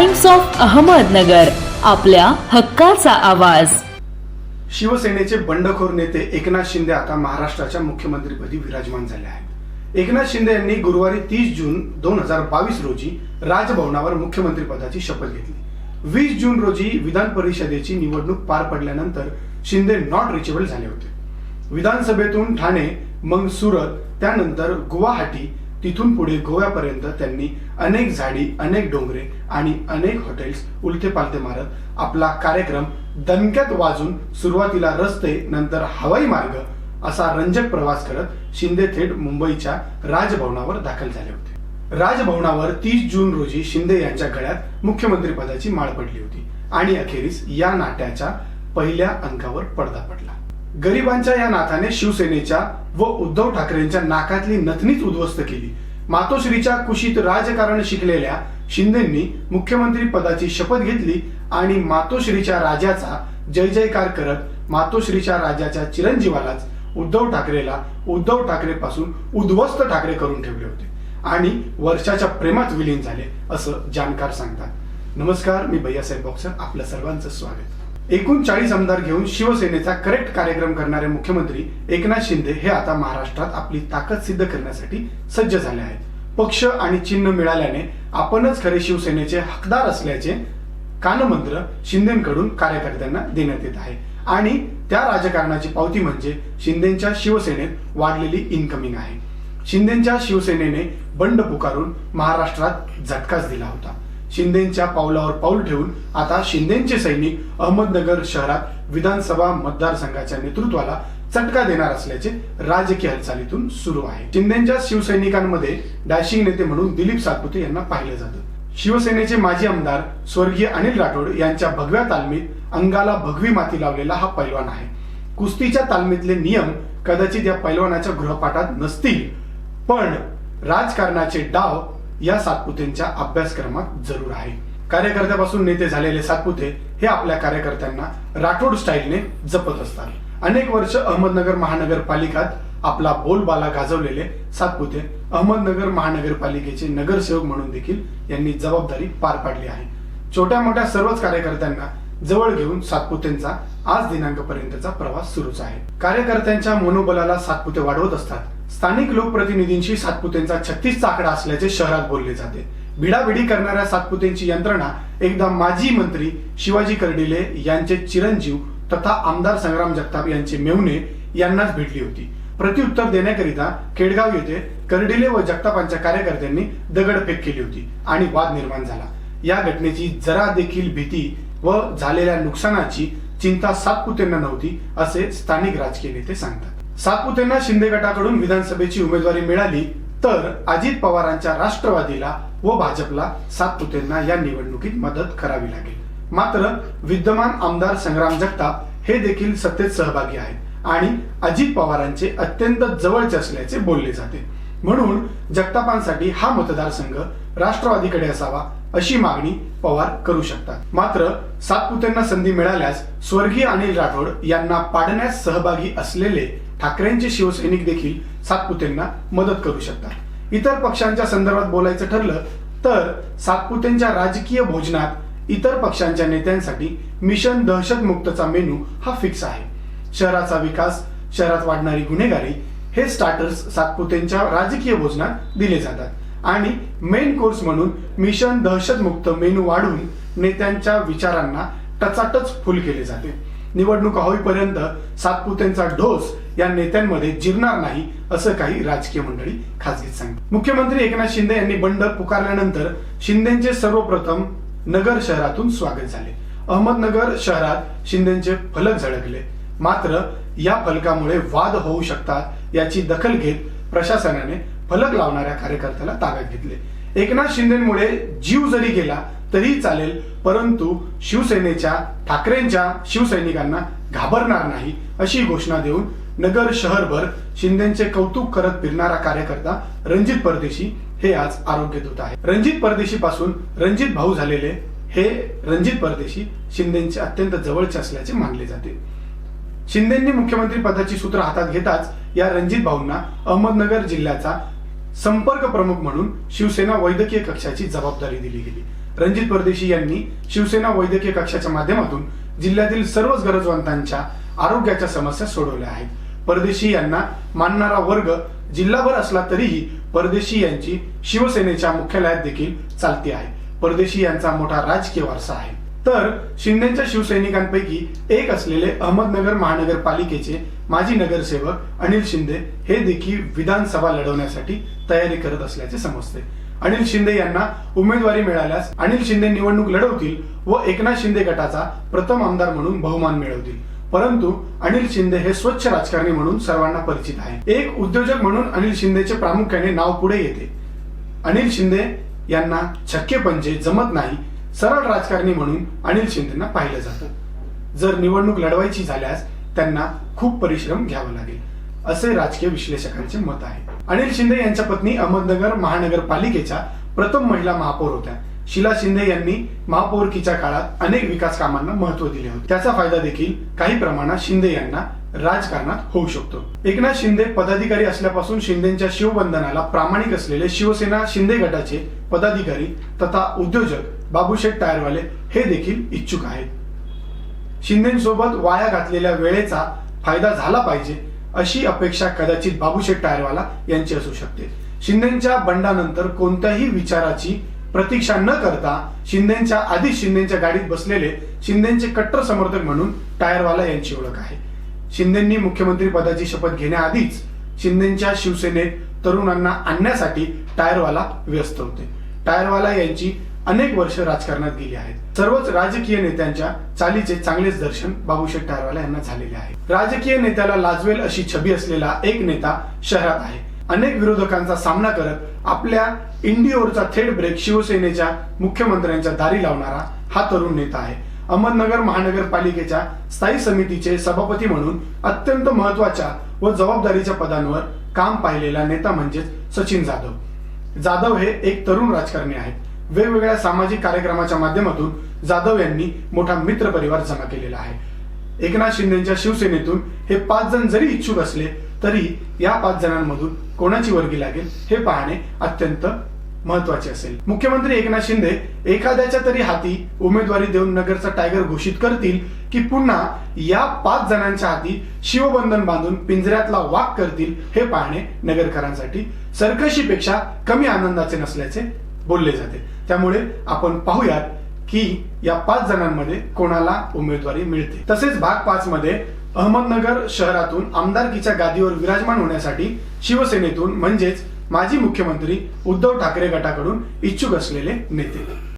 Times of Ahmednagar आपल्या हक्काचा आवाज. शिवसेनेचे बंडखोर नेते एकनाथ शिंदे आता महाराष्ट्राच्या मुख्यमंत्रीपदी विराजमान झाले आहेत. एकनाथ शिंदे यांनी गुरुवारी तीस जून दोन हजार बावीस रोजी राजभवनावर मुख्यमंत्रीपदाची शपथ घेतली. वीस जून रोजी विधान परिषदेची निवडणूक पार पडल्यानंतर शिंदे नॉट रिचेबल झाले होते. विधानसभेतून ठाणे मग सुरत त्यानंतर गुवाहाटी तिथून पुढे गोव्यापर्यंत त्यांनी अनेक झाडी अनेक डोंगरे आणि अनेक हॉटेल्स उलथे पालथे मारत आपला कार्यक्रम दणक्यात वाजून सुरुवातीला रस्ते नंतर हवाई मार्ग असा रंजक प्रवास करत शिंदे थेट मुंबईच्या राजभवनावर दाखल झाले होते. राजभवनावर तीस जून रोजी शिंदे यांच्या गळ्यात मुख्यमंत्री पदाची माळ पडली होती आणि अखेरीस या नाट्याच्या पहिल्या अंकावर पडदा पडला. गरिबांच्या या नाथाने शिवसेनेच्या व उद्धव ठाकरेंच्या नाकातली नथनीच उद्ध्वस्त केली. मातोश्रीच्या कुशीत राजकारण शिकलेल्या शिंदेंनी मुख्यमंत्री पदाची शपथ घेतली आणि मातोश्रीच्या राजाचा जय जयकार करत मातोश्रीच्या राजाच्या चिरंजीवालाच उद्धव ठाकरेला उद्धव ठाकरे पासून उद्ध्वस्त ठाकरे करून ठेवले होते. आणि वर्षाच्या प्रेमात विलीन झाले असं जाणकार सांगतात. नमस्कार मी भैयासाहेब बॉक्सर आपल्या सर्वांचं स्वागत. एकूण चाळीस आमदार घेऊन शिवसेनेचा करेक्ट कार्यक्रम करणारे मुख्यमंत्री एकनाथ शिंदे हे आता महाराष्ट्रात आपली ताकद सिद्ध करण्यासाठी सज्ज झाले आहेत. पक्ष आणि चिन्ह मिळाल्याने आपणच खरे शिवसेनेचे हकदार असल्याचे कानमंत्र शिंदेकडून कार्यकर्त्यांना देण्यात येत आहे. आणि त्या राजकारणाची पावती म्हणजे शिंदेच्या शिवसेनेत वाढलेली इनकमिंग आहे. शिंदेच्या शिवसेनेने बंड पुकारून महाराष्ट्रात झटकाच दिला होता. शिंदेच्या पावलावर पाऊल ठेवून आता शिंदेचे सैनिक अहमदनगर शहरात विधानसभा मतदारसंघाच्या नेतृत्वाला चटका देणार असल्याचे राजकीय हालचालीतून सुरू आहे. शिंदेच्या शिवसैनिकांमध्ये डॅशिंग नेते म्हणून दिलीप सातपुते यांना पाहिलं जातं. शिवसेनेचे माजी आमदार स्वर्गीय अनिल राठोड यांच्या भगव्या तालमीत अंगाला भगवी माती लावलेला हा पैलवान आहे. कुस्तीच्या तालमीतले नियम कदाचित या पैलवानाच्या गृहपाठात नसतील पण राजकारणाचे डाव या सातपुतेंच्या अभ्यासक्रमात जरूर आहे. कार्यकर्त्यापासून नेते झालेले सातपुते हे आपल्या कार्यकर्त्यांना राठोड स्टाईलने जपत असतात. अनेक वर्ष अहमदनगर महानगरपालिकात आपला बोलबाला गाजवलेले सातपुते अहमदनगर महानगरपालिकेचे नगरसेवक म्हणून देखील यांनी जबाबदारी पार पाडली आहे. छोट्या मोठ्या सर्वच कार्यकर्त्यांना जवळ घेऊन सातपुतेंचा आज दिनांकपर्यंतचा प्रवास सुरूच आहे. कार्यकर्त्यांच्या मनोबलाला सातपुते वाढवत असतात. स्थानिक लोकप्रतिनिधींशी सातपुतेंचा छत्तीसचा आकडा असल्याचे शहरात बोलले जाते. भिडाभिडी करणाऱ्या सातपुतेंची यंत्रणा एकदा माजी मंत्री शिवाजी कर्डिले यांचे चिरंजीव तथा आमदार संग्राम जगताप यांचे मेवणे यांनाच भेटली होती. प्रत्युत्तर देण्याकरिता केडगाव येथे कर्डिले व जगतापांच्या कार्यकर्त्यांनी दगडफेक केली होती आणि वाद निर्माण झाला. या घटनेची जरा देखील भीती व झालेल्या नुकसानाची चिंता सातपुतेंना नव्हती असे स्थानिक राजकीय नेते सांगतात. सातपुतेंना शिंदे गटाकडून विधानसभेची उमेदवारी मिळाली तर अजित पवारांच्या राष्ट्रवादीला व भाजपला सातपुतेंना या निवडणुकीत मदत करावी लागेल. मात्र विद्यमान आमदार संग्राम जगताप हे देखील सत्तेत सहभागी आहेत आणि अजित पवारांचे अत्यंत जवळचे असल्याचे बोलले जाते. म्हणून जगतापांसाठी हा मतदारसंघ राष्ट्रवादीकडे असावा अशी मागणी पवार करू शकतात. मात्र सातपुतेंना संधी मिळाल्यास स्वर्गीय अनिल राठोड यांना पाडण्यास सहभागी असलेले ठाकरेंचे शिवसैनिक देखील सातपुतेंना मदत करू शकतात. इतर पक्षांच्या संदर्भात बोलायचं ठरलं तर सातपुतेंच्या राजकीय भोजनात इतर पक्षांच्या नेत्यांसाठी मिशन दहशत मुक्तचा मेनू हा फिक्स आहे. शहराचा विकास शहरात वाढणारी गुन्हेगारी हे स्टार्टर्स सातपुतेंच्या राजकीय भोजनात दिले जातात. आणि मेन कोर्स म्हणून मिशन दहशत मुक्त मेनू वाढून नेत्यांच्या विचारांना टचाटच फुल केले जाते. निवडणुका होईपर्यंत सातपुतेंचा ढोस या नेत्यांमध्ये जिरणार नाही असं काही राजकीय मंडळी खासगीत सांगितलं मुख्यमंत्री एकनाथ शिंदे यांनी बंड पुकारल्यानंतर शिंदेचे सर्वप्रथम नगर शहरातून स्वागत झाले. अहमदनगर शहरात शिंदेचे फलक झळकले. मात्र या फलकामुळे वाद होऊ शकतात याची दखल घेत प्रशासनाने फलक लावणाऱ्या कार्यकर्त्याला ताब्यात घेतले. एकनाथ शिंदेमुळे जीव जरी गेला तरी चालेल परंतु शिवसेनेच्या ठाकरेंच्या शिवसैनिकांना घाबरणार नाही अशी घोषणा देऊन नगर शहरभर शिंदेचे कौतुक करत फिरणारा कार्यकर्ता रणजित परदेशी हे आज आरोग्य दूत आहे रणजित परदेशी पासून रणजित भाऊ झालेले हे रणजित परदेशी शिंदेचे अत्यंत जवळचे असल्याचे मानले जाते. शिंदेंनी मुख्यमंत्री पदाची सूत्र हातात घेताच या रणजित भाऊंना अहमदनगर जिल्ह्याचा संपर्क प्रमुख म्हणून शिवसेना वैद्यकीय कक्षाची जबाबदारी दिली गेली. रणजित परदेशी यांनी शिवसेना वैद्यकीय कक्षाच्या माध्यमातून जिल्ह्यातील सर्वच गरजवंतांच्या आरोग्याच्या समस्या सोडवल्या आहेत. परदेशी यांना मानणारा वर्ग जिल्हाभर असला तरीही परदेशी यांची शिवसेनेच्या मुख्यालयात देखील चालती आहे. परदेशी यांचा मोठा राजकीय वारसा आहे. तर शिंदेच्या शिवसैनिकांपैकी एक असलेले अहमदनगर महानगरपालिकेचे माजी नगरसेवक अनिल शिंदे हे देखील विधानसभा लढवण्यासाठी तयारी करत असल्याचे समजते. अनिल शिंदे यांना उमेदवारी मिळाल्यास अनिल शिंदे निवडणूक लढवतील व एकनाथ शिंदे गटाचा प्रथम आमदार म्हणून बहुमान मिळवतील. परंतु अनिल शिंदे हे स्वच्छ राजकारणी म्हणून सर्वांना परिचित आहे. एक उद्योजक म्हणून अनिल शिंदेचे प्रामुख्याने नाव पुढे येते. अनिल शिंदे यांना छक्के पंचे जमत नाही सरळ राजकारणी म्हणून अनिल शिंदेना पाहिलं जातं. जर निवडणूक लढवायची झाल्यास त्यांना खूप परिश्रम घ्यावा लागेल असे राजकीय विश्लेषकांचे मत आहे. अनिल शिंदे यांच्या पत्नी अहमदनगर महानगरपालिकेच्या प्रथम महिला महापौर होत्या. शिला शिंदे यांनी महापौरकीच्या काळात अनेक विकास कामांना महत्त्व दिले होते. त्याचा फायदा देखील काही प्रमाणात शिंदे यांना राजकारणात होऊ शकतो. एकनाथ शिंदे पदाधिकारी असल्यापासून शिंदेच्या शिवबंधनाला प्रामाणिक असलेले शिवसेना शिंदे गटाचे पदाधिकारी तथा उद्योजक बाबूशेठ टायरवाले हे देखील इच्छुक आहेत. शिंदेसोबत वाया घातलेल्या वेळेचा फायदा झाला पाहिजे अशी अपेक्षा कदाचित बाबूशेठ टायरवाला यांची असू शकते. शिंदेच्या बंडानंतर कोणत्याही विचाराची प्रतीक्षा न करता शिंदेच्या आधीच शिंदेच्या गाडीत बसलेले शिंदेचे कट्टर समर्थक म्हणून टायरवाला यांची ओळख आहे. शिंदेंनी मुख्यमंत्री पदाची शपथ घेण्याआधीच शिंदेच्या शिवसेनेत तरुणांना आणण्यासाठी टायरवाला व्यस्त होते. टायरवाला यांची अनेक वर्ष राजकारणात गेली आहेत. सर्वच राजकीय नेत्यांच्या चालीचे चांगलेच दर्शन बाबूशेठ टायरवाला यांना झालेले आहे. राजकीय नेत्याला लाजवेल अशी छबी असलेला एक नेता शहरात आहे. अनेक विरोधकांचा सामना करत आपल्या इंडिओरचा थेट ब्रेक शिवसेनेच्या मुख्यमंत्र्यांच्या दारी लावणारा हा तरुण नेता आहे. अहमदनगर महानगरपालिकेच्या स्थायी समितीचे सभापती म्हणून अत्यंत महत्त्वाच्या व जबाबदारीच्या पदांवर काम पाहिलेला नेता म्हणजेच सचिन जाधव. जाधव हे एक तरुण राजकारणी आहेत. वेगवेगळ्या सामाजिक कार्यक्रमाच्या माध्यमातून जाधव यांनी मोठा मित्र परिवार जमा केलेला आहे. एकनाथ शिंदेच्या शिवसेनेतून हे पाच जण जरी इच्छुक असले तरी या पाच जणांमधून कोणाची वर्गी लागेल हे पाहणे अत्यंत महत्त्वाचे असेल. मुख्यमंत्री एकनाथ शिंदे एखाद्याच्या तरी हाती उमेदवारी देऊन नगरचा टायगर घोषित करतील की पुन्हा या पाच जणांच्या हाती शिवबंधन बांधून पिंजऱ्यातला वाघ करतील हे पाहणे नगरकरांसाठी सरकशीपेक्षा कमी आनंदाचे नसल्याचे बोलले जाते. त्यामुळे आपण पाहूयात की या पाच जणांमध्ये कोणाला उमेदवारी मिळते. तसेच भाग पाच मध्ये अहमदनगर शहरातून आमदारकीच्या गादीवर विराजमान होण्यासाठी शिवसेनेतून म्हणजेच माजी मुख्यमंत्री उद्धव ठाकरे गटाकडून इच्छुक असलेले नेते.